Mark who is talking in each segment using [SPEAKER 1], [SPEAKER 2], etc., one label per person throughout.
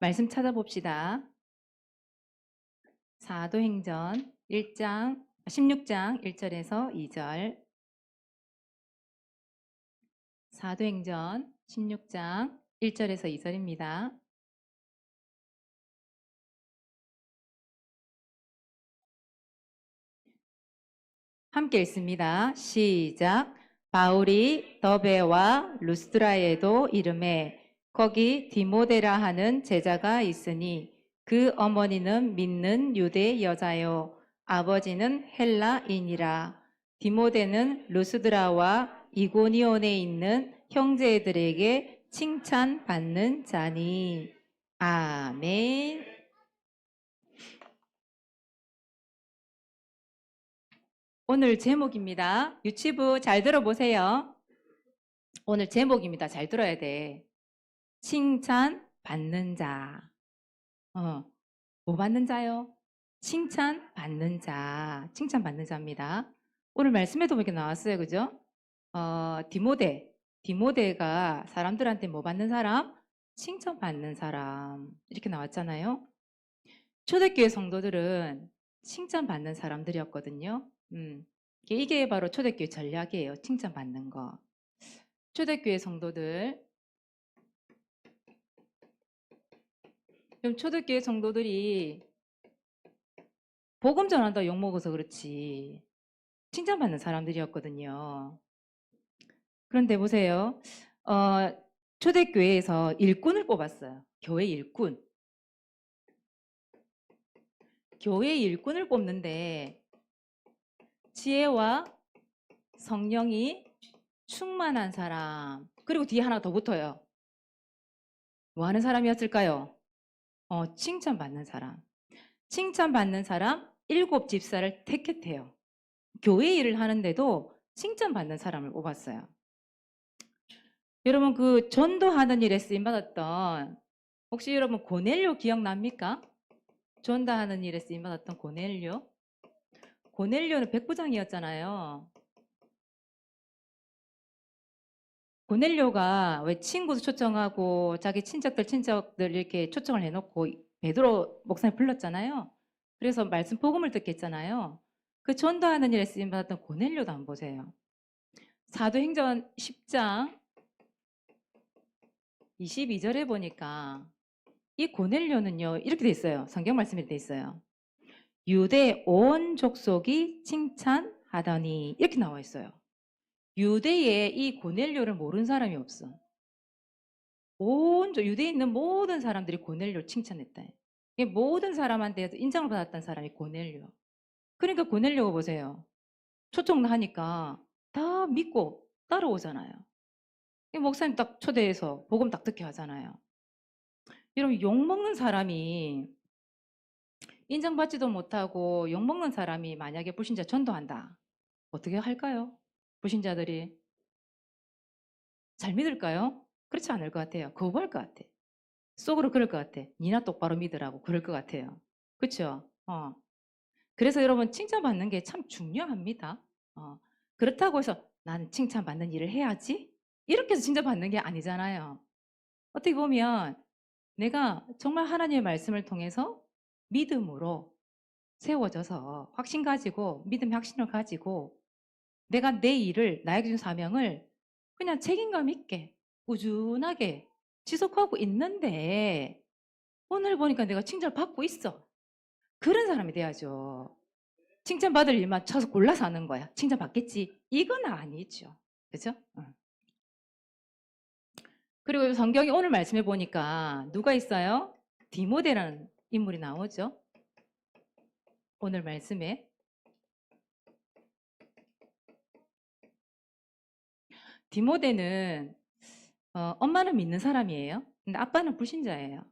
[SPEAKER 1] 말씀 찾아봅시다. 사도행전 1장 16장 1절에서 2절. 사도행전 16장 1절에서 2절입니다. 함께 읽습니다. 시작. 바울이 더베와 루스드라에도 이름에 거기 디모데라 하는 제자가 있으니 그 어머니는 믿는 유대 여자요 아버지는 헬라인이라 디모데는 루스드라와 이고니온에 있는 형제들에게 칭찬받는 자니 아멘. 오늘 제목입니다. 유치부 잘 들어보세요. 오늘 제목입니다. 잘 들어야 돼. 칭찬 받는 자. 어, 뭐 받는 자요? 칭찬 받는 자. 칭찬 받는 자입니다. 오늘 말씀에도 이렇게 나왔어요. 그죠? 어, 디모데. 디모데가 사람들한테 뭐 받는 사람? 칭찬 받는 사람. 이렇게 나왔잖아요. 초대교회 성도들은 칭찬 받는 사람들이었거든요. 음, 이게- 바로 초대교회 전략이에요. 칭찬 받는 거. 초대교회 성도들. 그럼 초대교회 성도들이 복음 전한다 욕 먹어서 그렇지. 칭찬받는 사람들이었거든요. 그런데 보세요. 어, 초대교회에서 일꾼을 뽑았어요. 교회 일꾼. 교회 일꾼을 뽑는데 지혜와 성령이 충만한 사람. 그리고 뒤에 하나 더 붙어요. 뭐 하는 사람이었을까요? 어, 칭찬받는 사람. 칭찬받는 사람 일곱 집사를 택했대요. 교회 일을 하는데도 칭찬받는 사람을 뽑았어요. 여러분 그 전도하는 일에 쓰임 받았던 혹시 여러분 고넬료 기억납니까? 전도하는 일에 쓰임 받았던 고넬료? 고넬료는 백부장이었잖아요. 고넬료가 왜 친구도 초청하고 자기 친척들 친척들 이렇게 초청을 해놓고 베드로 목사님 불렀잖아요. 그래서 말씀 복음을 듣게 했잖아요. 그 전도하는 일에 쓰임 받았던 고넬료도 한번 보세요. 사도행전 10장 22절에 보니까 이 고넬료는요 이렇게 돼 있어요. 성경 말씀이 돼 있어요. 유대 온 족속이 칭찬하더니 이렇게 나와 있어요. 유대에 이 고넬료를 모르는 사람이 없어. 온 족- 유대에 있는 모든 사람들이 고넬료를 칭찬했다. 이 모든 사람한테 인정을 받았던 사람이 고넬료. 그러니까 고넬료가 보세요. 초청하니까 다 믿고 따라오잖아요. 이 목사님 딱 초대해서 복음 딱 듣게 하잖아요. 여러분 욕 먹는 사람이 인정받지도 못하고 욕 먹는 사람이 만약에 불신자 전도한다. 어떻게 할까요? 불신자들이 잘 믿을까요? 그렇지 않을 것 같아요. 거부할 것 같아. 속으로 그럴 것 같아. 니나 똑바로 믿으라고 그럴 것 같아요. 그렇죠? 어. 그래서 여러분 칭찬받는 게 참 중요합니다. 어. 그렇다고 해서 난 칭찬받는 일을 해야지? 이렇게 해서 칭찬받는 게 아니잖아요. 어떻게 보면 내가 정말 하나님의 말씀을 통해서 믿음으로 세워져서 확신 가지고 믿음의 확신을 가지고 내가 내 일을 나에게 준 사명을 그냥 책임감 있게 꾸준하게 지속하고 있는데 오늘 보니까 내가 칭찬을 받고 있어. 그런 사람이 돼야죠. 칭찬받을 일만 쳐서 골라서 하는 거야. 칭찬받겠지. 이건 아니죠. 그죠? 응. 그리고 성경이 오늘 말씀해 보니까 누가 있어요? 디모데라는 인물이 나오죠. 오늘 말씀에 디모데는 어, 엄마는 믿는 사람이에요. 근데 아빠는 불신자예요.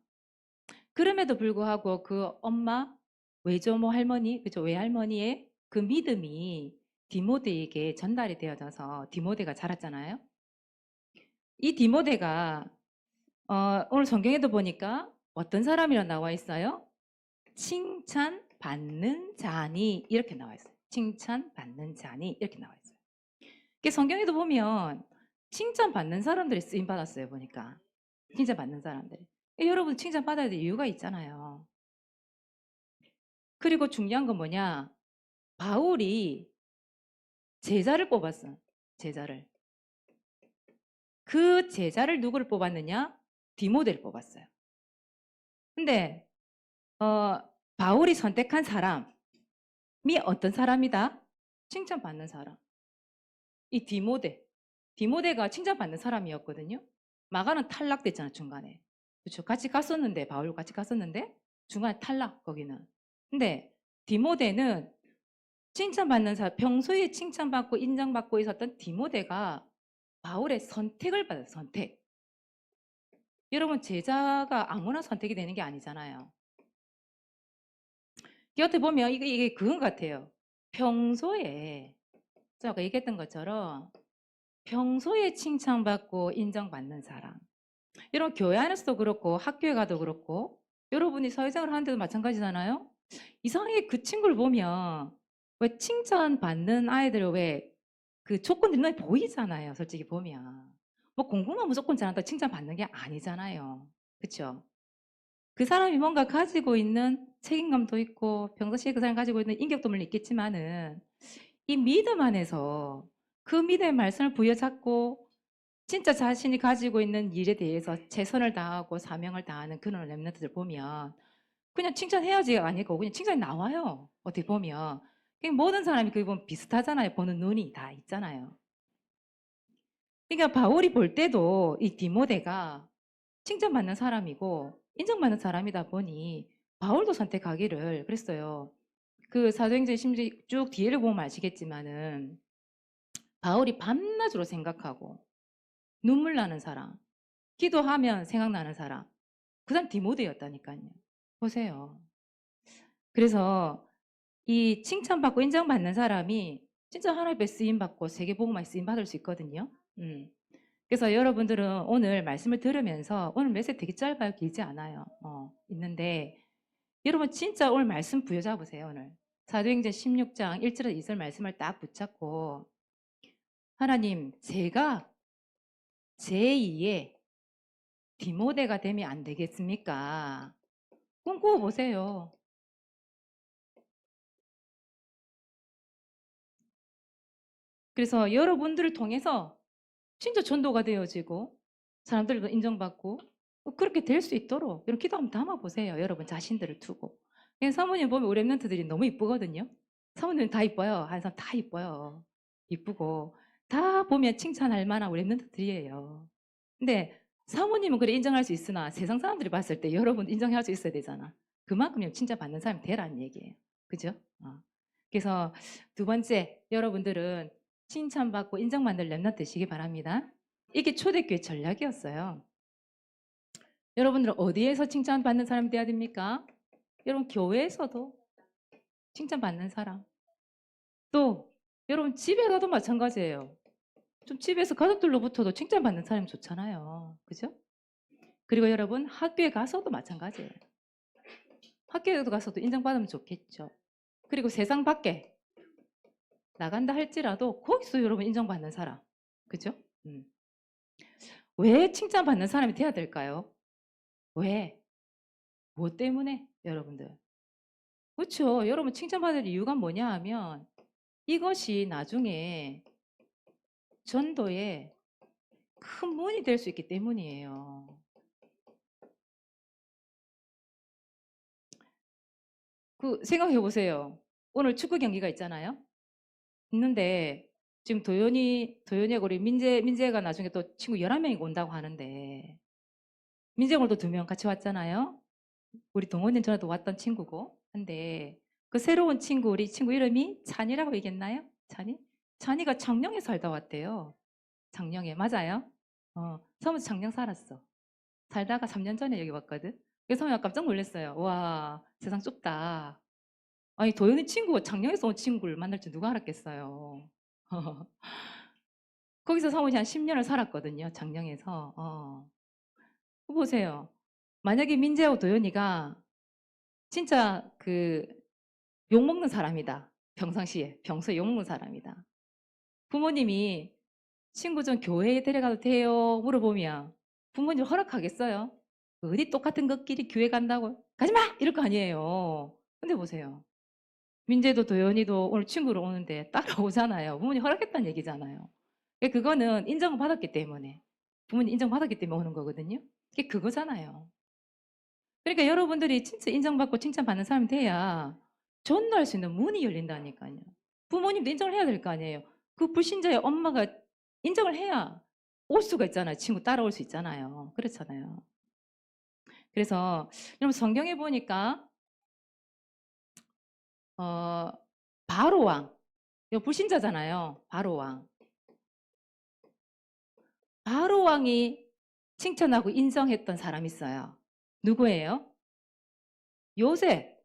[SPEAKER 1] 그럼에도 불구하고 그 엄마 외조모 할머니, 그죠? 외할머니의 그 믿음이 디모데에게 전달이 되어져서 디모데가 자랐잖아요. 이 디모데가 어, 오늘 성경에도 보니까 어떤 사람이라 나와 있어요? 칭찬 받는 자니 이렇게 나와 있어요. 칭찬 받는 자니 이렇게 나와 있어요. 성경에도 보면 칭찬 받는 사람들이 쓰임 받았어요 보니까 칭찬 받는 사람들. 여러분 칭찬받아야 될 이유가 있잖아요. 그리고 중요한 건 뭐냐? 바울이 제자를 뽑았어. 제자를. 그 제자를 누구를 뽑았느냐? 디모데를 뽑았어요. 근데 어, 바울이 선택한 사람이 어떤 사람이다? 칭찬받는 사람. 이 디모데. 디모데가 칭찬받는 사람이었거든요. 마가는 탈락됐잖아, 중간에. 그렇죠. 같이 갔었는데, 바울 같이 갔었는데, 중간에 탈락, 거기는. 근데 디모데는 칭찬받는 사람, 평소에 칭찬받고 인정받고 있었던 디모데가 바울의 선택을 받아요, 선택. 여러분, 제자가 아무나 선택이 되는 게 아니잖아요. 곁에 보면 이게, 이게 그건 같아요. 평소에, 제가 아까 얘기했던 것처럼 평소에 칭찬받고 인정받는 사람. 이런 교회 안에서도 그렇고 학교에 가도 그렇고 여러분이 사회생활 하는데도 마찬가지잖아요. 이상하게 그 친구를 보면 왜 칭찬받는 아이들 왜그 조건들이 눈에 보이잖아요. 솔직히 보면. 뭐 공부만 무조건 잘한다 칭찬받는 게 아니잖아요. 그렇죠? 그 사람이 뭔가 가지고 있는 책임감도 있고 평소시에 그 사람이 가지고 있는 인격도 물론 있겠지만은 이 믿음 안에서 그 믿음의 말씀을 부여잡고 진짜 자신이 가지고 있는 일에 대해서 최선을 다하고 사명을 다하는 그런 랩런트들 보면 그냥 칭찬해야지가 아니고 그냥 칭찬이 나와요. 어떻게 보면 모든 사람이 그 보면 비슷하잖아요. 보는 눈이 다 있잖아요. 그러니까 바울이 볼 때도 이 디모데가 칭찬받는 사람이고 인정받는 사람이다 보니 바울도 선택하기를 그랬어요. 그 사도행전 심지 쭉 뒤를 보면 아시겠지만은 바울이 밤낮으로 생각하고 눈물 나는 사람, 기도하면 생각나는 사람, 그 사람 디모데였다니까요. 보세요. 그래서 이 칭찬받고 인정받는 사람이 진짜 하나님의 쓰임받고 세계복음화에 쓰임받을 수 있거든요. 음. 그래서 여러분들은 오늘 말씀을 들으면서 오늘 메시지 되게 짧아요. 길지 않아요. 어, 있는데 여러분 진짜 오늘 말씀 부여잡으세요. 오늘. 사도행전 16장 1절에서 2절 말씀을 딱 붙잡고 하나님 제가 제2의 디모데가 되면 안 되겠습니까? 꿈꾸어 보세요. 그래서 여러분들을 통해서 진짜 전도가 되어지고 사람들도 인정받고 그렇게 될 수 있도록 이렇게 기도 한번 담아보세요. 여러분 자신들을 두고. 그냥 사모님 보면 우리 랩런트들이 너무 이쁘거든요. 사모님 다 이뻐요. 한 사람 다 이뻐요. 이쁘고 다 보면 칭찬할 만한 우리 랩런트들이에요. 근데 사모님은 그래 인정할 수 있으나 세상 사람들이 봤을 때 여러분 인정할 수 있어야 되잖아. 그만큼 칭찬받는 사람이 되라는 얘기예요. 그죠? 어. 그래서 두 번째 여러분들은 칭찬받고 인정받는 랩런트 되시기 바랍니다. 이게 초대교회 전략이었어요. 여러분들은 어디에서 칭찬받는 사람이 돼야 됩니까? 여러분 교회에서도 칭찬받는 사람. 또 여러분 집에 가도 마찬가지예요. 좀 집에서 가족들로부터도 칭찬받는 사람이 좋잖아요. 그죠? 그리고 여러분 학교에 가서도 마찬가지예요. 학교에 가서도 인정받으면 좋겠죠. 그리고 세상 밖에 나간다 할지라도 거기서 여러분 인정받는 사람. 그죠? 음. 왜 칭찬받는 사람이 돼야 될까요? 왜? 뭐 때문에? 여러분들. 그렇죠. 여러분 칭찬받을 이유가 뭐냐 하면 이것이 나중에 전도에 큰 문이 될 수 있기 때문이에요. 그 생각해 보세요. 오늘 축구 경기가 있잖아요. 있는데 지금 도연이 도연이하고 우리 민재 민재가 나중에 또 친구 11명이 온다고 하는데 민재 오늘도 두 명 같이 왔잖아요. 우리 동원님 전에도 왔던 친구고 한데 그 새로운 친구 우리 친구 이름이 찬이라고 얘기했나요? 찬이? 찬이가 장령에 살다 왔대요. 장령에 맞아요? 어, 서무 장령 살았어. 살다가 3년 전에 여기 왔거든. 그래서 서무 깜짝 놀랐어요. 와 세상 좁다. 아니 도연이 친구 장령에서 온 친구를 만날 줄 누가 알았겠어요. 거기서 사무실 한 10년을 살았거든요. 장령에서. 어. 보세요. 만약에 민재하고 도연이가 진짜 그 욕먹는 사람이다. 평상시에. 평소에 욕먹는 사람이다. 부모님이 친구 좀 교회에 데려가도 돼요? 물어보면 부모님 허락하겠어요? 어디 똑같은 것끼리 교회 간다고 가지 마 이럴 거 아니에요. 근데 보세요. 민재도 도연이도 오늘 친구로 오는데 따라오잖아요. 부모님 허락했다는 얘기잖아요. 그게 그거는 인정을 받았기 때문에 부모님 인정받았기 때문에 오는 거거든요. 그게 그거잖아요. 그러니까 여러분들이 진짜 인정받고 칭찬받는 사람이 돼야 전도할 수 있는 문이 열린다니까요. 부모님도 인정을 해야 될 거 아니에요. 그 불신자의 엄마가 인정을 해야 올 수가 있잖아요. 친구 따라올 수 있잖아요. 그렇잖아요. 그래서 여러분 성경에 보니까 어 바로 왕, 이거 불신자잖아요. 바로 왕. 바로 왕이 칭찬하고 인정했던 사람이 있어요. 누구예요? 요셉.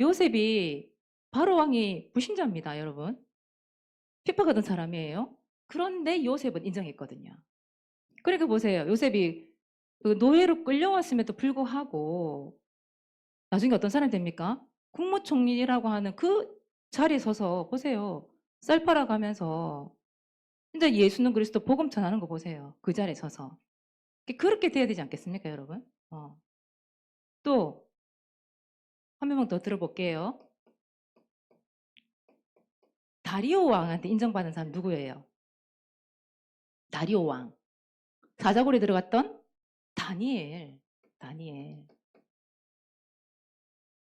[SPEAKER 1] 요셉이 바로 왕이 불신자입니다, 여러분. 핍박하던 사람이에요. 그런데 요셉은 인정했거든요. 그러니까 보세요. 요셉이 그 노예로 끌려왔음에도 불구하고 나중에 어떤 사람이 됩니까? 국무총리라고 하는 그 자리에 서서 보세요. 쌀 팔아가면서 진짜 예수는 그리스도 복음 전하는 거 보세요. 그 자리에 서서. 그렇게 돼야 되지 않겠습니까, 여러분? 어. 또 한 명만 더 들어볼게요. 다리오 왕한테 인정받은 사람 누구예요? 다리오 왕. 사자굴에 들어갔던 다니엘. 다니엘.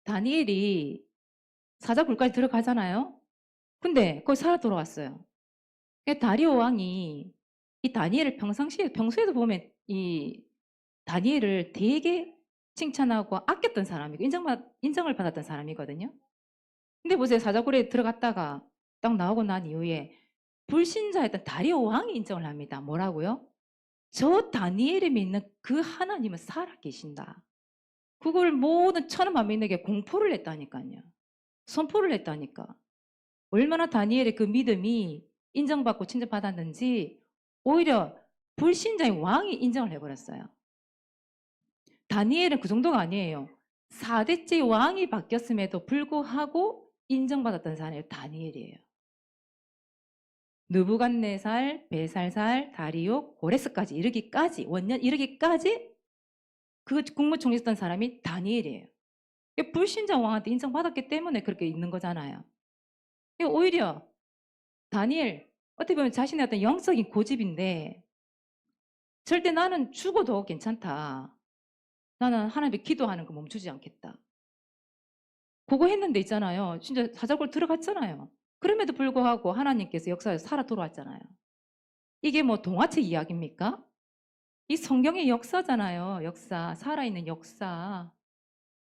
[SPEAKER 1] 다니엘이 사자굴까지 들어가잖아요. 근데 거기 살아 돌아왔어요. 다리오 왕이 이 다니엘을 평상시에 평소에도 보면 이 다니엘을 되게 칭찬하고 아꼈던 사람이고 인정받, 인정을 받았던 사람이거든요. 근데 보세요. 사자굴에 들어갔다가 딱 나오고 난 이후에 불신자였던 다리오 왕이 인정을 합니다. 뭐라고요? 저 다니엘이 믿는 그 하나님은 살아 계신다. 그걸 모든 천하 만민에게 공포를 했다니까요. 선포를 했다니까. 얼마나 다니엘의 그 믿음이 인정받고 칭찬받았는지 오히려 불신자의 왕이 인정을 해버렸어요. 다니엘은 그 정도가 아니에요. 4대째 왕이 바뀌었음에도 불구하고 인정받았던 사람이 다니엘이에요. 느부갓네살, 베살살, 다리오, 고레스까지 이르기까지 원년 이르기까지 그 국무총리였던 사람이 다니엘이에요. 불신자 왕한테 인정받았기 때문에 그렇게 있는 거잖아요. 오히려 다니엘 어떻게 보면 자신의 어떤 영적인 고집인데 절대 나는 죽어도 괜찮다. 나는 하나님께 기도하는 거 멈추지 않겠다. 그거 했는데 있잖아요. 진짜 사자골 들어갔잖아요. 그럼에도 불구하고 하나님께서 역사에서 살아 돌아왔잖아요. 이게 뭐 동화책 이야기입니까? 이 성경의 역사잖아요. 역사, 살아있는 역사.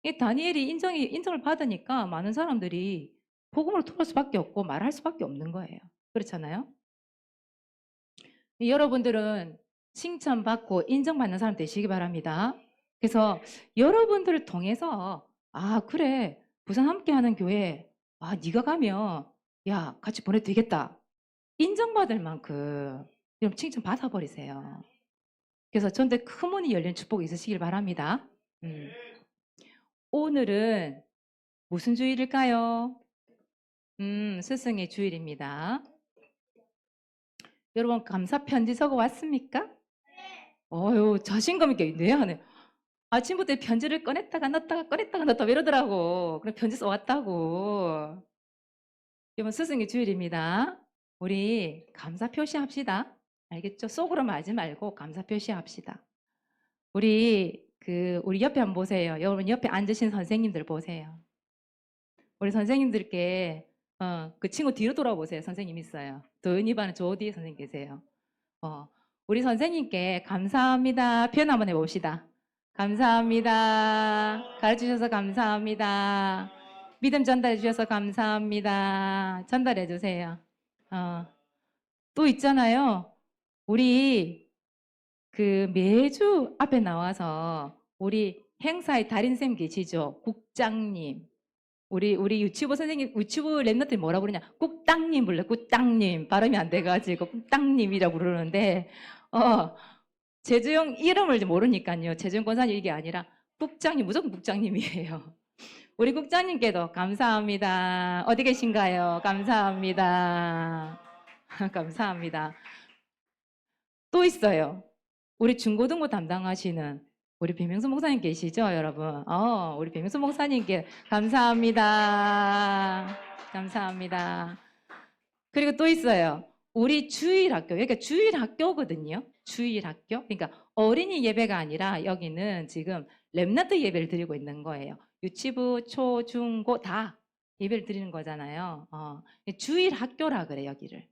[SPEAKER 1] 이 다니엘이 인정이, 인정을 받으니까 많은 사람들이 복음으로 통할 수밖에 없고 말할 수밖에 없는 거예요. 그렇잖아요? 여러분들은 칭찬받고 인정받는 사람 되시기 바랍니다. 그래서 여러분들을 통해서 아 그래 부산 함께하는 교회 아 네가 가면 야 같이 보내도 되겠다 인정받을 만큼 여러분 칭찬 받아버리세요. 그래서 전대 큰 문이 열린 축복이 있으시길 바랍니다. 음. 오늘은 무슨 주일일까요? 음, 스승의 주일입니다. 여러분 감사 편지 적어 왔습니까? 어유 자신감 있게 네 하네. 아침부터 편지를 꺼냈다가 넣었다가 꺼냈다가 넣었다 이러더라고. 그럼 편지 써왔다고. 여러분 스승의 주일입니다. 우리 감사 표시합시다. 알겠죠? 속으로 말지 말고 감사 표시합시다. 우리 그 우리 옆에 한번 보세요. 여러분 옆에 앉으신 선생님들 보세요. 우리 선생님들께 어, 그 친구 뒤로 돌아보세요. 선생님 있어요. 도윤이 반은 저 뒤에 선생님 계세요. 어, 우리 선생님께 감사합니다. 표현 한번 해봅시다. 감사합니다. 가르치셔서 감사합니다. 믿음 전달해 주셔서 감사합니다. 전달해 주세요. 어, 또 있잖아요. 우리 그 매주 앞에 나와서 우리 행사의 달인쌤 계시죠? 국장님. 우리 우리 유치부 선생님 유치부 랩너들이 뭐라 그러냐? 꾹땅님 불러 꾹땅님 발음이 안 돼가지고 꾹땅님이라고 부르는데 어 제주용 이름을 모르니까요. 제주용 권사님 이게 아니라 국장님 무조건 국장님이에요. 우리 국장님께도 감사합니다. 어디 계신가요? 감사합니다. 감사합니다. 또 있어요. 우리 중고등부 담당하시는 우리 배명수 목사님 계시죠, 여러분? 어, 우리 배명수 목사님께 감사합니다. 감사합니다. 그리고 또 있어요. 우리 주일 학교, 여기가 주일 학교거든요. 주일 학교. 그러니까 어린이 예배가 아니라 여기는 지금 랩나트 예배를 드리고 있는 거예요. 유치부, 초, 중, 고 다 예배를 드리는 거잖아요. 어, 주일 학교라 그래 여기를.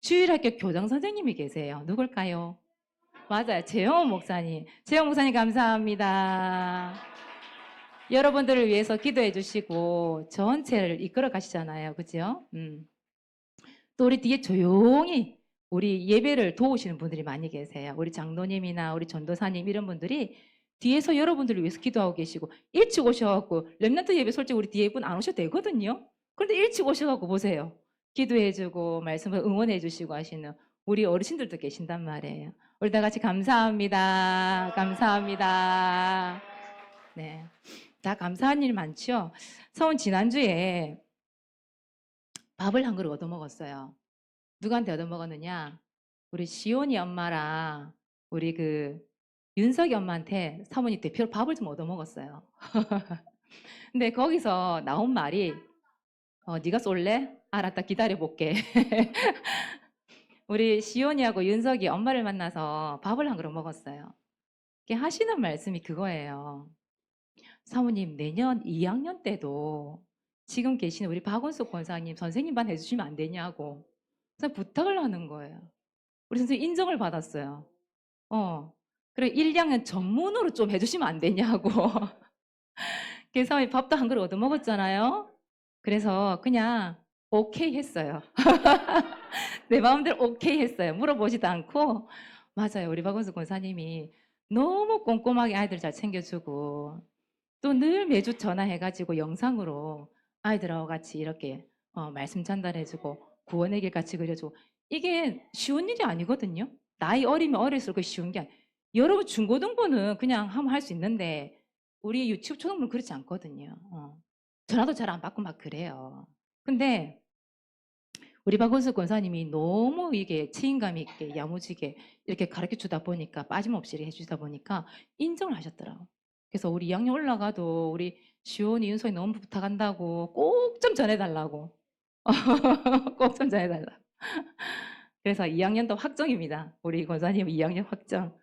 [SPEAKER 1] 주일 학교 교장 선생님이 계세요. 누굴까요? 맞아요. 재영 목사님. 재영 목사님 감사합니다. 여러분들을 위해서 기도해 주시고 전체를 이끌어 가시잖아요. 그죠? 음. 또 우리 뒤에 조용히 우리 예배를 도우시는 분들이 많이 계세요. 우리 장로님이나 우리 전도사님 이런 분들이 뒤에서 여러분들을 위해서 기도하고 계시고 일찍 오셔갖고 렘넌트 예배 솔직히 우리 뒤에 분 안 오셔도 되거든요. 그런데 일찍 오셔갖고 보세요. 기도해주고 말씀을 응원해주시고 하시는 우리 어르신들도 계신단 말이에요. 우리 다 같이 감사합니다. 감사합니다. 네, 다 감사한 일 많죠. 서운 지난주에 밥을 한 그릇 얻어 먹었어요. 누구한테 얻어 먹었느냐? 우리 시온이 엄마랑 우리 그 윤석이 엄마한테 사모님 대표로 밥을 좀 얻어 먹었어요. 근데 거기서 나온 말이 어, 네가 쏠래? 알았다 기다려 볼게. 우리 시온이하고 윤석이 엄마를 만나서 밥을 한 그릇 먹었어요. 하시는 말씀이 그거예요. 사모님 내년 2학년 때도 지금 계시는 우리 박원숙 권사님 선생님 반 해주시면 안 되냐고 부탁을 하는 거예요. 우리 선생님 인정을 받았어요. 어, 그래 1, 2학년 전문으로 좀 해주시면 안 되냐고. 그래서 이 밥도 한 그릇 얻어 먹었잖아요. 그래서 그냥 오케이 했어요. 내 마음대로 오케이 했어요. 물어보지도 않고 맞아요. 우리 박원숙 권사님이 너무 꼼꼼하게 아이들 잘 챙겨주고 또 늘 매주 전화해가지고 영상으로 아이들하고 같이 이렇게 어, 말씀 전달해주고 구원의 길 같이 그려주고 이게 쉬운 일이 아니거든요. 나이 어리면 어릴수록 쉬운 게 아니에요. 여러분 중고등부는 그냥 하면 할 수 있는데 우리 유치부 초등부는 그렇지 않거든요. 어. 전화도 잘 안 받고 막 그래요. 근데 우리 박원수 권사님이 너무 이게 책임감 있게 야무지게 이렇게 가르쳐 주다 보니까 빠짐없이 해주다 보니까 인정을 하셨더라고. 그래서 우리 2학년 올라가도 우리 시온이 윤석이 너무 부탁한다고 꼭 좀 전해달라고. 꼭 좀 전해달라. 그래서 2학년도 확정입니다. 우리 권사님 2학년 확정.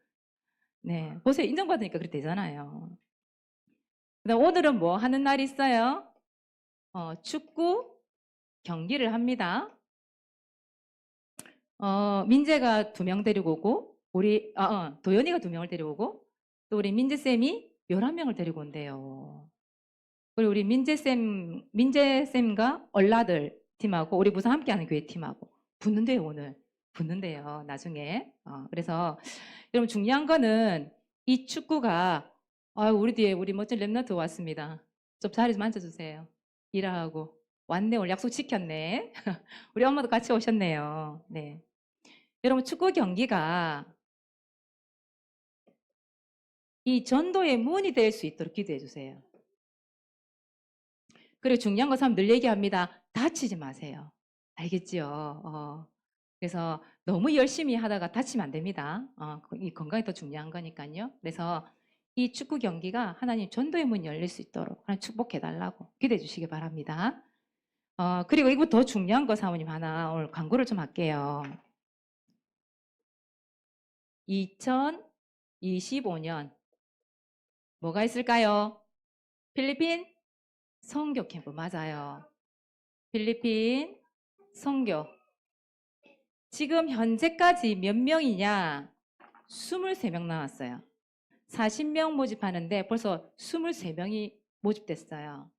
[SPEAKER 1] 네, 보세요. 인정받으니까 그렇게 되잖아요. 오늘은 뭐 하는 날이 있어요? 어, 축구 경기를 합니다. 어, 민재가 두 명 데리고 오고, 우리, 아, 어, 도연이가 두 명을 데리고 오고, 또 우리 민재 쌤이 11명을 데리고 온대요. 그리고 우리 민재 쌤, 민재 쌤과 얼라들 팀하고, 우리 부산 함께하는 교회 팀하고, 붙는데요, 오늘. 붙는데요, 나중에. 어, 그래서, 여러분 중요한 거는 이 축구가, 아 우리 뒤에 우리 멋진 랩너트 왔습니다. 좀 자리 좀 앉아주세요. 일하고. 왔네, 오늘 약속 지켰네. 우리 엄마도 같이 오셨네요. 네. 여러분, 축구 경기가 이 전도의 문이 될 수 있도록 기도해 주세요. 그리고 중요한 것은 늘 얘기합니다. 다치지 마세요. 알겠지요? 어, 그래서 너무 열심히 하다가 다치면 안 됩니다. 어, 이 건강이 더 중요한 거니까요. 그래서 이 축구 경기가 하나님 전도의 문이 열릴 수 있도록 하나님 축복해 달라고 기도해 주시기 바랍니다. 어, 그리고 이거 더 중요한 거 사모님 하나 오늘 광고를 좀 할게요. 2025년 뭐가 있을까요? 필리핀 성교 캠프 맞아요. 필리핀 성교. 지금 현재까지 몇 명이냐? 23명 나왔어요. 40명 모집하는데 벌써 23명이 모집됐어요.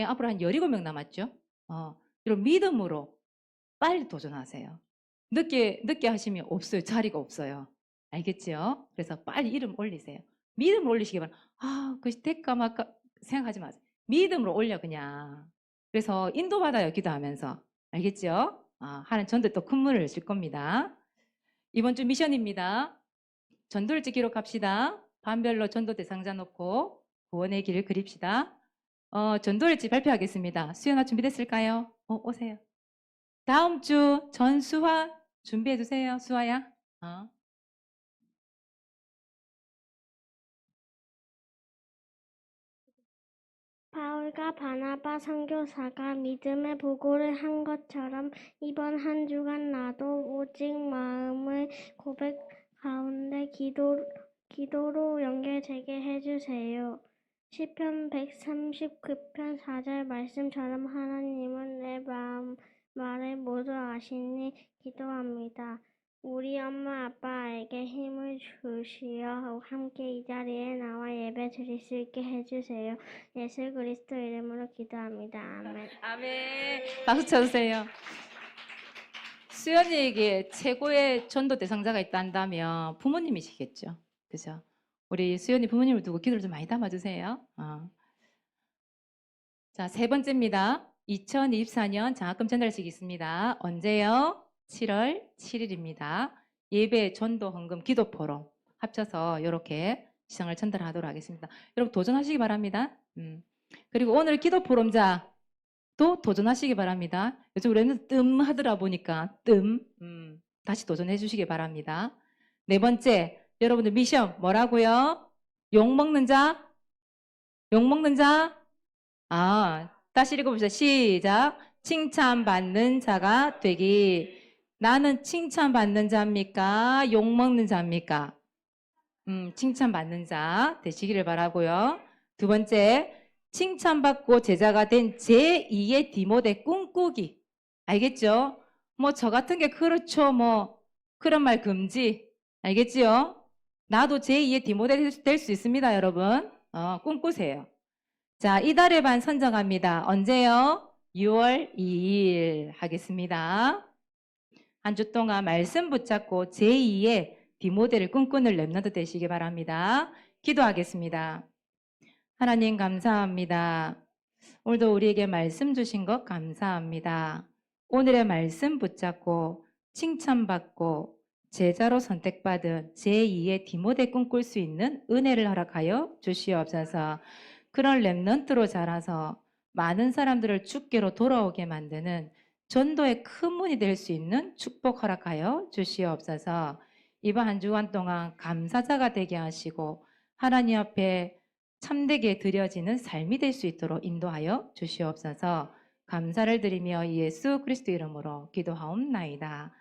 [SPEAKER 1] 앞으로 한 17명 남았죠. 어, 그리고 믿음으로 빨리 도전하세요. 늦게, 늦게 하시면 없어요. 자리가 없어요. 알겠지요? 그래서 빨리 이름 올리세요. 믿음으로 올리시기 바랍니다. 아, 그것이 될까 말까 생각하지 마세요. 믿음으로 올려, 그냥. 그래서 인도받아요, 기도하면서. 알겠죠? 아, 하는 전도 또 큰 문을 여실 겁니다. 이번 주 미션입니다. 전도일지 기록합시다. 반별로 전도 대상자 놓고 구원의 길을 그립시다. 어, 전도일지 발표하겠습니다. 수연아 준비됐을까요? 어, 오세요. 다음 주 전수화 준비해 주세요. 수아야. 어?
[SPEAKER 2] 바울과 바나바 선교사가 믿음의 보고를 한 것처럼 이번 한 주간 나도 오직 마음의 고백 가운데 기도, 기도로 연결 되게 해주세요. 시편 139편 4절 말씀처럼 하나님은 내 마음, 말을 모두 아시니 기도합니다. 우리 엄마 아빠에게 힘을 주시어 함께 이 자리에 나와 예배 드릴 수 있게 해주세요. 예수 그리스도 이름으로 기도합니다. 아멘.
[SPEAKER 1] 아멘. 박수 쳐주세요. 수연이에게 최고의 전도 대상자가 있다 한다면 부모님이시겠죠. 그죠? 우리 수연이 부모님을 두고 기도를 좀 많이 담아주세요. 어. 자, 세 번째입니다. 2024년 장학금 전달식이 있습니다. 언제요? 7월 7일입니다. 예배, 전도, 헌금, 기도 포럼 합쳐서 이렇게 시상을 전달하도록 하겠습니다. 여러분 도전하시기 바랍니다. 음. 그리고 오늘 기도 포럼자 또 도전하시기 바랍니다. 요즘 우리는 뜸 하더라 보니까 뜸 음, 다시 도전해 주시기 바랍니다. 네 번째 여러분들 미션 뭐라고요? 욕 먹는 자? 욕 먹는 자? 아 다시 읽어봅시다. 시작. 칭찬받는 자가 되기. 나는 칭찬받는 자입니까? 욕 먹는 자입니까? 음, 칭찬받는 자 되시기를 바라고요. 두 번째, 칭찬받고 제자가 된 제2의 디모데 꿈꾸기. 알겠죠? 뭐 저 같은 게 그렇죠. 뭐 그런 말 금지. 알겠지요? 나도 제2의 디모데 될 수 있습니다, 여러분. 어, 꿈꾸세요. 자, 이달의 반 선정합니다. 언제요? 6월 2일 하겠습니다. 한 주 동안 말씀 붙잡고 제2의 디모데를 꿈꾸는 랩너드 되시기 바랍니다. 기도하겠습니다. 하나님 감사합니다. 오늘도 우리에게 말씀 주신 것 감사합니다. 오늘의 말씀 붙잡고 칭찬받고 제자로 선택받은 제2의 디모데 꿈꿀 수 있는 은혜를 허락하여 주시옵소서. 그런 랩넌트로 자라서 많은 사람들을 주께로 돌아오게 만드는 전도의 큰 문이 될 수 있는 축복 허락하여 주시옵소서. 이번 한 주간 동안 감사자가 되게 하시고 하나님 앞에 참되게 드려지는 삶이 될 수 있도록 인도하여 주시옵소서. 감사를 드리며 예수 그리스도 이름으로 기도하옵나이다.